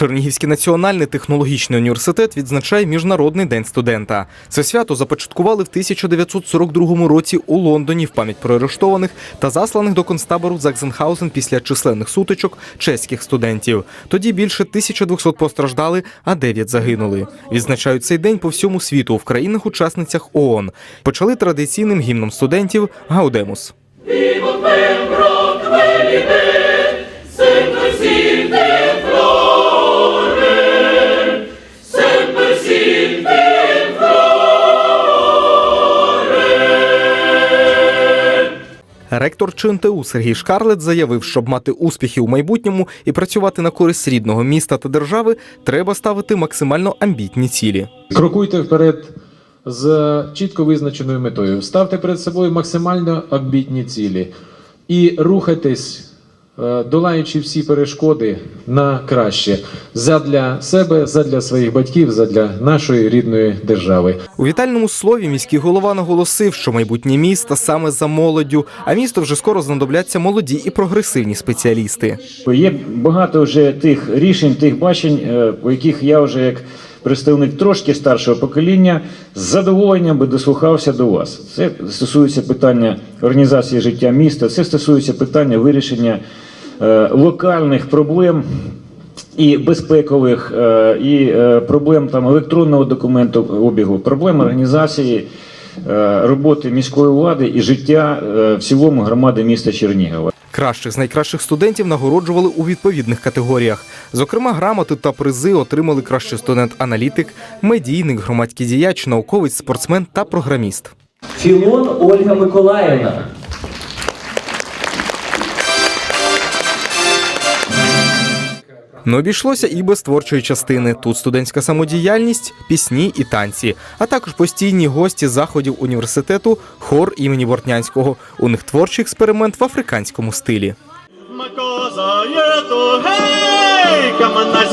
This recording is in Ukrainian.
Чернігівський національний технологічний університет відзначає Міжнародний день студента. Це свято започаткували в 1942 році у Лондоні в пам'ять про арештованих та засланих до концтабору Заксенхаузен після численних сутичок чеських студентів. Тоді більше 1200 постраждали, а 9 загинули. Відзначають цей день по всьому світу в країнах-учасницях ООН. Почали традиційним гімном студентів Гаудемус. Ректор ЧНТУ Сергій Шкарлет заявив, щоб мати успіхи у майбутньому і працювати на користь рідного міста та держави, треба ставити максимально амбітні цілі. Крокуйте вперед з чітко визначеною метою. Ставте перед собою максимально амбітні цілі і рухайтесь, долаючи всі перешкоди на краще задля себе, задля своїх батьків, задля нашої рідної держави. У вітальному слові міський голова наголосив, що майбутнє міста саме за молоддю, а місто вже скоро знадобляться молоді і прогресивні спеціалісти. Є багато вже тих рішень, тих бачень, е, по яких я вже як представник трошки старшого покоління з задоволенням би дослухався до вас. Це стосується питання організації життя міста, це стосується питання вирішення е, локальних проблем. І безпекових, е, і е, проблем там електронного документу обігу, проблем організації е, роботи міської влади і життя е, в цілому громади міста Чернігова. Кращих з найкращих студентів нагороджували у відповідних категоріях. Зокрема, грамоти та призи отримали кращий студент-аналітик, медійник, громадський діяч, науковець, спортсмен та програміст. Філон Ольга Миколаївна. Не обійшлося і без творчої частини. Тут студентська самодіяльність, пісні і танці, а також постійні гості заходів університету, хор імені Бортнянського. У них творчий експеримент в африканському стилі. Uma cosa é tu rei, Camanás